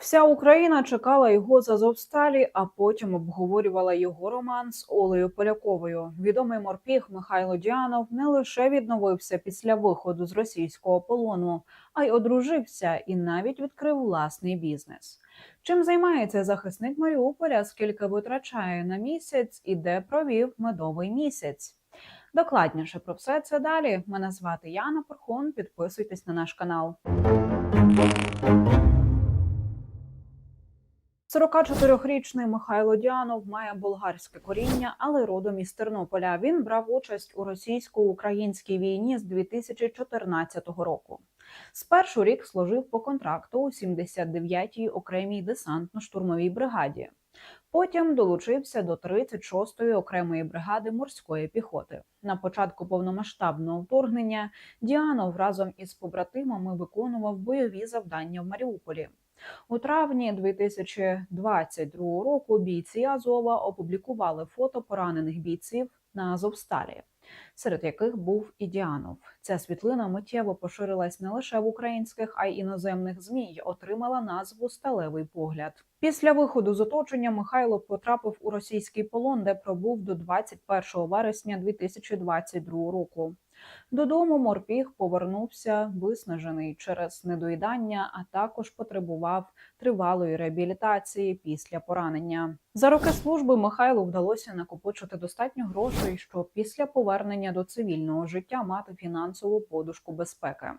Вся Україна чекала його з Азовсталі, а потім обговорювала його роман з Олею Поляковою. Відомий морпіг Михайло Діанов не лише відновився після виходу з російського полону, а й одружився і навіть відкрив власний бізнес. Чим займається захисник Маріуполя, скільки витрачає на місяць і де провів медовий місяць? Докладніше про все це далі. Мене звати Яна Порхон. Підписуйтесь на наш канал. 44-річний Михайло Діанов має болгарське коріння, але родом із Тернополя. Він брав участь у російсько-українській війні з 2014 року. Спершу рік служив по контракту у 79-й окремій десантно-штурмовій бригаді. Потім долучився до 36-ї окремої бригади морської піхоти. На початку повномасштабного вторгнення Діанов разом із побратимами виконував бойові завдання в Маріуполі. У травні 2022 року бійці Азова опублікували фото поранених бійців на Азовсталі, серед яких був і Діанов. Ця світлина миттєво поширилась не лише в українських, а й іноземних змі й отримала назву Сталевий погляд. Після виходу з оточення Михайло потрапив у російський полон, де пробув до 21 вересня 2022 року. Додому морпіг повернувся виснажений через недоїдання, а також потребував тривалої реабілітації після поранення. За роки служби Михайлу вдалося накопичити достатньо грошей, щоб після повернення до цивільного життя мати фінансову подушку безпеки.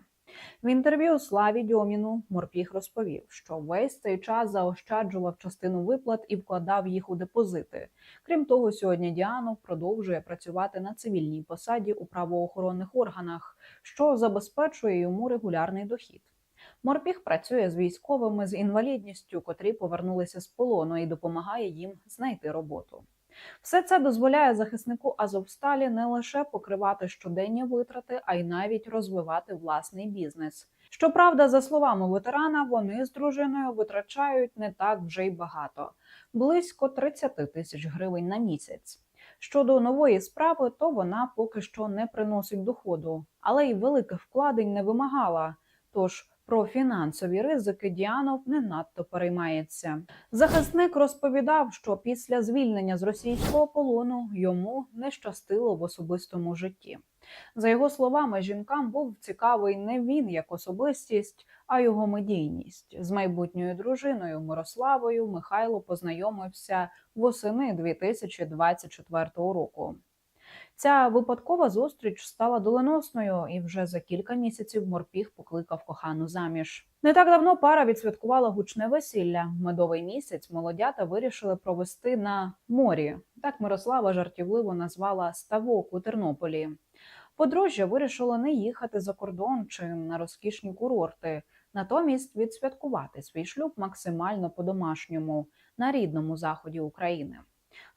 В інтерв'ю Славі Дьоміну Морпіг розповів, що весь цей час заощаджував частину виплат і вкладав їх у депозити. Крім того, сьогодні Діанов продовжує працювати на цивільній посаді у правоохоронних органах, що забезпечує йому регулярний дохід. Морпіг працює з військовими з інвалідністю, котрі повернулися з полону, і допомагає їм знайти роботу. Все це дозволяє захиснику Азовсталі не лише покривати щоденні витрати, а й навіть розвивати власний бізнес. Щоправда, за словами ветерана, вони з дружиною витрачають не так вже й багато близько 30 тисяч гривень на місяць. Щодо нової справи, то вона поки що не приносить доходу, але й великих вкладень не вимагала. Тож про фінансові ризики Діанов не надто переймається. Захисник розповідав, що після звільнення з російського полону йому не щастило в особистому житті. За його словами, жінкам був цікавий не він як особистість, а його медійність з майбутньою дружиною Мирославою. Михайло познайомився восени 2024 року. Ця випадкова зустріч стала доленосною, і вже за кілька місяців морпіг покликав кохану заміж. Не так давно пара відсвяткувала гучне весілля. Медовий місяць молодята вирішили провести на морі. Так Мирослава жартівливо назвала ставок у Тернополі. Подружжя вирішило не їхати за кордон чи на розкішні курорти, натомість відсвяткувати свій шлюб максимально по-домашньому на рідному заході України.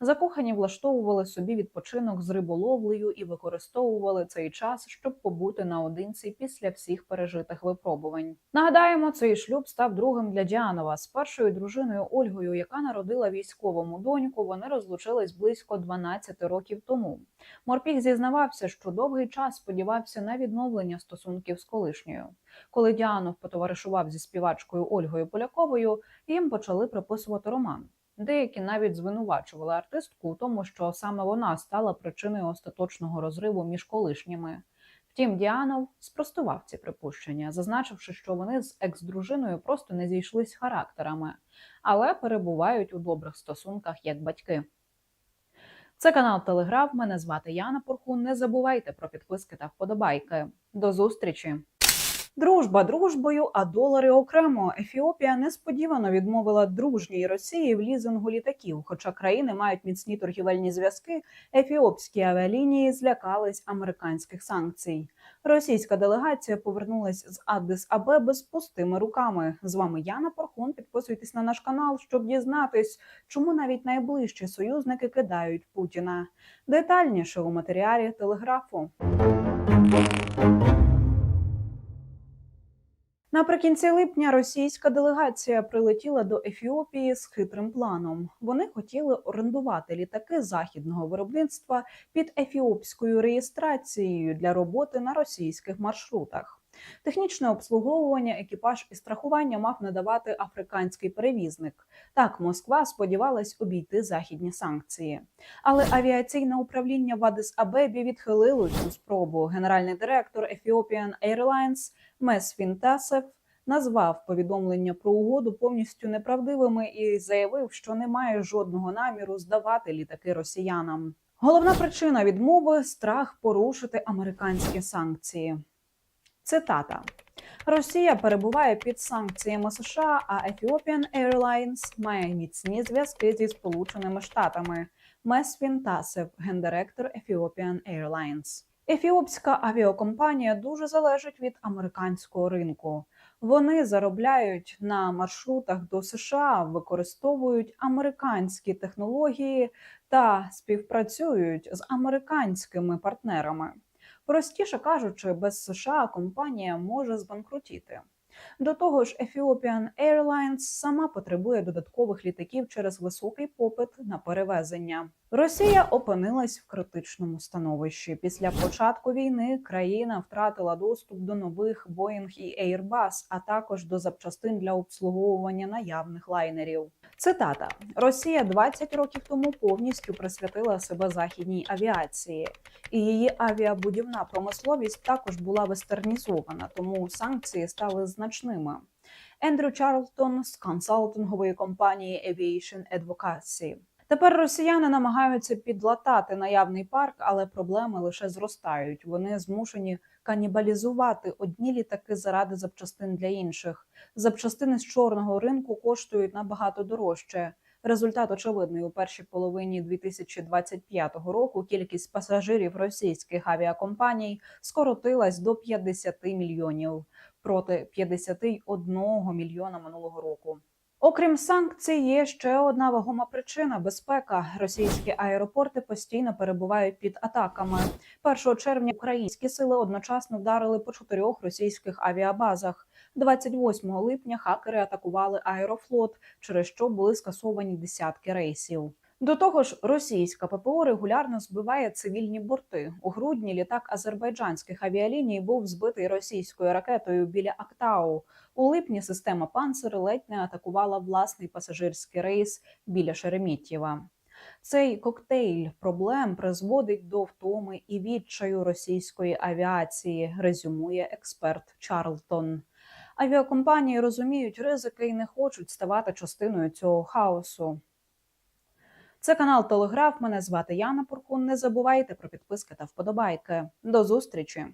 Закохані влаштовували собі відпочинок з риболовлею і використовували цей час, щоб побути наодинці після всіх пережитих випробувань. Нагадаємо, цей шлюб став другим для Діанова з першою дружиною Ольгою, яка народила військовому доньку. Вони розлучились близько 12 років тому. Морпіг зізнавався, що довгий час сподівався на відновлення стосунків з колишньою. Коли Діанов потоваришував зі співачкою Ольгою Поляковою, їм почали приписувати роман. Деякі навіть звинувачували артистку у тому, що саме вона стала причиною остаточного розриву між колишніми. Втім, Діанов спростував ці припущення, зазначивши, що вони з екс-дружиною просто не зійшлись характерами, але перебувають у добрих стосунках як батьки. Це канал Телеграф. Мене звати Яна Порхун. Не забувайте про підписки та вподобайки. До зустрічі! Дружба дружбою, а долари окремо. Ефіопія несподівано відмовила дружній Росії в лізингу літаків. Хоча країни мають міцні торгівельні зв'язки, ефіопські авіалінії злякались американських санкцій. Російська делегація повернулась з Аддис Абеби з пустими руками. З вами Яна Порхун. Підписуйтесь на наш канал, щоб дізнатись, чому навіть найближчі союзники кидають Путіна. Детальніше у матеріалі телеграфу. Наприкінці липня російська делегація прилетіла до Ефіопії з хитрим планом. Вони хотіли орендувати літаки західного виробництва під ефіопською реєстрацією для роботи на російських маршрутах. Технічне обслуговування екіпаж і страхування мав надавати африканський перевізник. Так, Москва сподівалась обійти західні санкції. Але авіаційне управління в Адис Абебі відхилило цю спробу. Генеральний директор Ethiopian Airlines Мес Фінтасев назвав повідомлення про угоду повністю неправдивими і заявив, що немає жодного наміру здавати літаки росіянам. Головна причина відмови страх порушити американські санкції. Цитата. Росія перебуває під санкціями США, а Ethiopian Airlines має міцні зв'язки зі Сполученими Штатами. Мес Вінтасев, гендиректор Ethiopian Airlines. Ефіопська авіакомпанія дуже залежить від американського ринку. Вони заробляють на маршрутах до США, використовують американські технології та співпрацюють з американськими партнерами. Простіше кажучи, без США компанія може збанкрутіти. До того ж, Ethiopian Airlines сама потребує додаткових літаків через високий попит на перевезення. Росія опинилась в критичному становищі. Після початку війни країна втратила доступ до нових Boeing і Airbus, а також до запчастин для обслуговування наявних лайнерів. Цитата: Росія 20 років тому повністю присвятила себе західній авіації, і її авіабудівна промисловість також була вестернізована, тому санкції стали значними. Ендрю Чарлтон з консалтингової компанії Aviation Advocacy. Тепер росіяни намагаються підлатати наявний парк, але проблеми лише зростають. Вони змушені канібалізувати одні літаки заради запчастин для інших. Запчастини з чорного ринку коштують набагато дорожче. Результат очевидний у першій половині 2025 року. Кількість пасажирів російських авіакомпаній скоротилась до 50 мільйонів проти 51 мільйона минулого року. Окрім санкцій, є ще одна вагома причина безпека. Російські аеропорти постійно перебувають під атаками. 1 червня українські сили одночасно вдарили по чотирьох російських авіабазах. 28 липня хакери атакували аерофлот, через що були скасовані десятки рейсів. До того ж, російська ППО регулярно збиває цивільні борти. У грудні літак азербайджанських авіаліній був збитий російською ракетою біля Актау. У липні система «Панцир» ледь не атакувала власний пасажирський рейс біля Шереметьєва. Цей коктейль проблем призводить до втоми і відчаю російської авіації, резюмує експерт Чарлтон. Авіакомпанії розуміють ризики і не хочуть ставати частиною цього хаосу. Це канал Телеграф. Мене звати Яна Пуркун. Не забувайте про підписки та вподобайки. До зустрічі.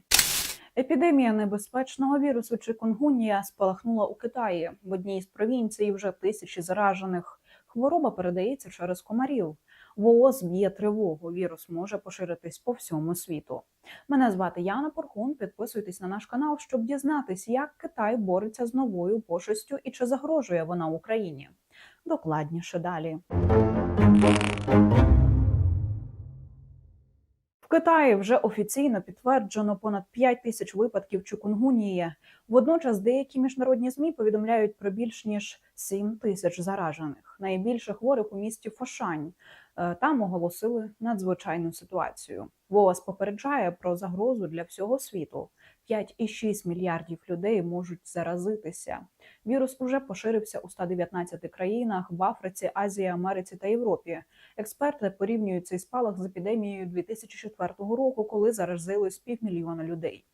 Епідемія небезпечного вірусу чикунгунія спалахнула у Китаї. В одній з провінцій вже тисячі заражених. Хвороба передається через комарів. ВООЗ б'є тривогу. Вірус може поширитись по всьому світу. Мене звати Яна Порхун. Підписуйтесь на наш канал, щоб дізнатись, як Китай бореться з новою пошестю і чи загрожує вона Україні. Докладніше далі. Китаї вже офіційно підтверджено понад 5 тисяч випадків чукунгунії. Водночас деякі міжнародні змі повідомляють про більш ніж 7 тисяч заражених. Найбільше хворих у місті Фошань. Е, Там оголосили надзвичайну ситуацію. ВООЗ попереджає про загрозу для всього світу. 5,6 мільярдів людей можуть заразитися. Вірус уже поширився у 119 країнах в Африці, Азії, Америці та Європі. Експерти порівнюють цей спалах з епідемією 2004 року, коли заразилось півмільйона людей.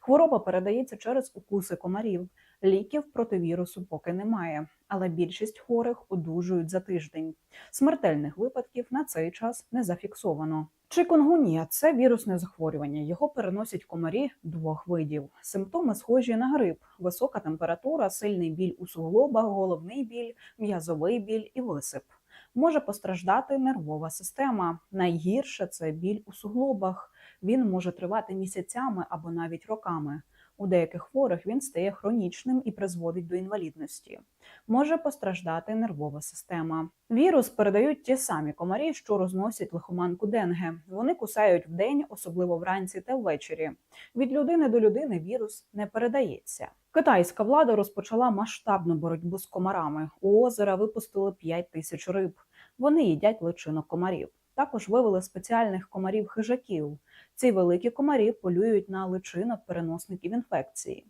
Хвороба передається через укуси комарів. Ліків проти вірусу поки немає, але більшість хворих одужують за тиждень. Смертельних випадків на цей час не зафіксовано. Чикунгунія – це вірусне захворювання. Його переносять комарі двох видів. Симптоми схожі на грип: висока температура, сильний біль у суглобах, головний біль, м'язовий біль і висип. Може постраждати нервова система. Найгірше це біль у суглобах. Він може тривати місяцями або навіть роками. У деяких хворих він стає хронічним і призводить до інвалідності. Може постраждати нервова система. Вірус передають ті самі комарі, що розносять лихоманку денге. Вони кусають вдень, особливо вранці та ввечері. Від людини до людини вірус не передається. Китайська влада розпочала масштабну боротьбу з комарами. У озера випустили 5 тисяч риб. Вони їдять личинок комарів. Також вивели спеціальних комарів-хижаків. Ці великі комарі полюють на личинок переносників інфекції.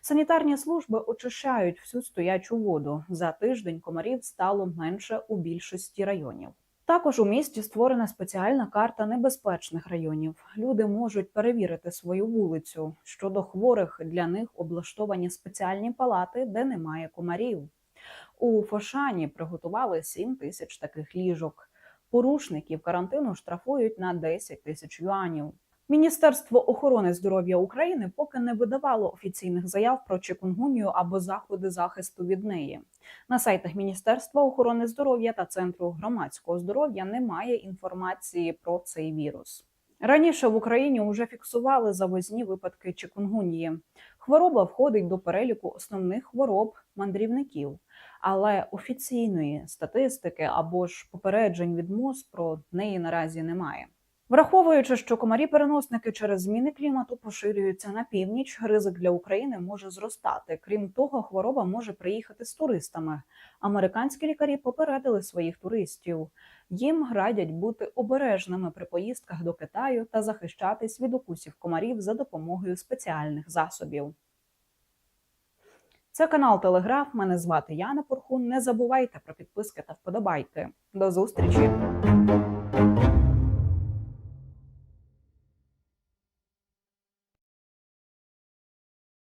Санітарні служби очищають всю стоячу воду. За тиждень комарів стало менше у більшості районів. Також у місті створена спеціальна карта небезпечних районів. Люди можуть перевірити свою вулицю. Щодо хворих для них облаштовані спеціальні палати, де немає комарів. У Фошані приготували 7 тисяч таких ліжок. Порушників карантину штрафують на 10 тисяч юанів. Міністерство охорони здоров'я України поки не видавало офіційних заяв про чикунгунію або заходи захисту від неї. На сайтах Міністерства охорони здоров'я та Центру громадського здоров'я немає інформації про цей вірус. Раніше в Україні вже фіксували завозні випадки чикунгунії. Хвороба входить до переліку основних хвороб мандрівників, але офіційної статистики або ж попереджень від МОЗ про неї наразі немає. Враховуючи, що комарі-переносники через зміни клімату поширюються на північ, ризик для України може зростати. Крім того, хвороба може приїхати з туристами. Американські лікарі попередили своїх туристів. Їм радять бути обережними при поїздках до Китаю та захищатись від укусів комарів за допомогою спеціальних засобів. Це канал Телеграф. Мене звати Яна Порхун. Не забувайте про підписки та вподобайки. До зустрічі!